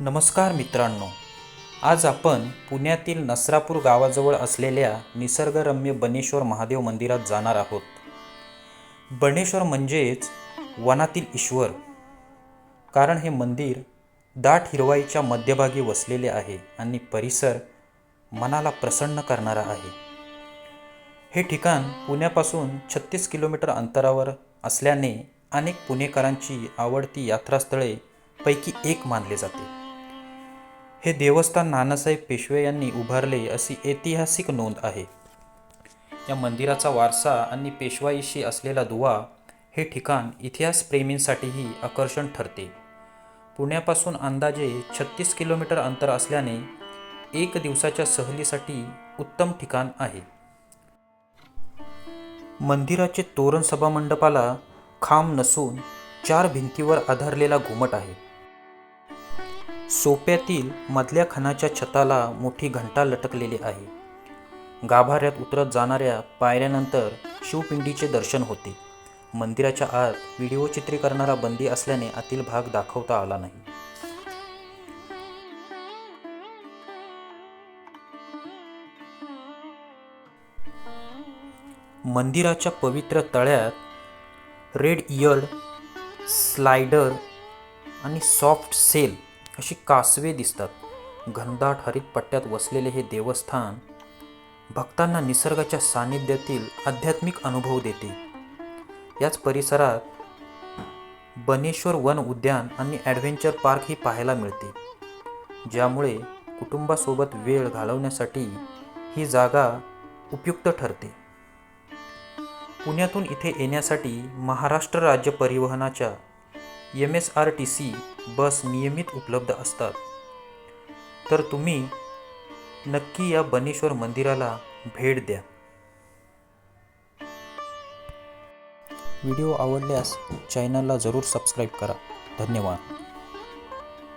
नमस्कार मित्रांनो आज आपण पुण्यातील नसरापूर गावाजवळ असलेल्या निसर्गरम्य बनेश्वर महादेव मंदिरात जाणार आहोत. बनेश्वर म्हणजेच वनातील ईश्वर कारण हे मंदिर दाट हिरवाईच्या मध्यभागी वसलेले आहे आणि परिसर मनाला प्रसन्न करणारा आहे. हे ठिकाण पुण्यापासून छत्तीस किलोमीटर अंतरावर असल्याने अनेक पुणेकरांची आवडती यात्रास्थळे पैकी एक मानले जाते. हे देवस्थान नानासाहेब पेशवे यांनी उभारले अशी ऐतिहासिक नोंद आहे. या मंदिराचा वारसा आणि पेशवाईशी असलेला दुवा हे ठिकाण इतिहासप्रेमींसाठीही आकर्षण ठरते. पुण्यापासून अंदाजे छत्तीस किलोमीटर अंतर असल्याने एक दिवसाच्या सहलीसाठी उत्तम ठिकाण आहे. मंदिराचे तोरण सभामंडपाला खांब नसून चार भिंतीवर आधारलेला घुमट आहे. सोप्यातील मधल्या खणाच्या छताला मोठी घंटा लटकलेली आहे. गाभाऱ्यात उतरत जाणाऱ्या पायऱ्यानंतर शिवपिंडीचे दर्शन होते. मंदिराच्या आत व्हिडिओ चित्रीकरणाला बंदी असल्याने आतील भाग दाखवता आला नाही. मंदिराच्या पवित्र तळ्यात रेड इयर्ड स्लायडर आणि सॉफ्ट सेल अशी कासवे दिसतात. घनदाट हरित पट्ट्यात वसलेले हे देवस्थान भक्तांना निसर्गाच्या सानिध्यातील आध्यात्मिक अनुभव देते. याच परिसरात बनेश्वर वन उद्यान आणि ॲडव्हेंचर पार्क ही पाहायला मिळते. ज्यामुळे कुटुंबासोबत वेळ घालवण्यासाठी ही जागा उपयुक्त ठरते. पुण्यातून इथे येण्यासाठी महाराष्ट्र राज्य परिवहनाच्या M S R T C bus नियमित उपलब्ध असतात. तर तुम्ही नक्की या बनेश्वर मंदिराला भेट द्या. व्हिडिओ आवडल्यास चॅनलला जरूर सबस्क्राईब करा. धन्यवाद.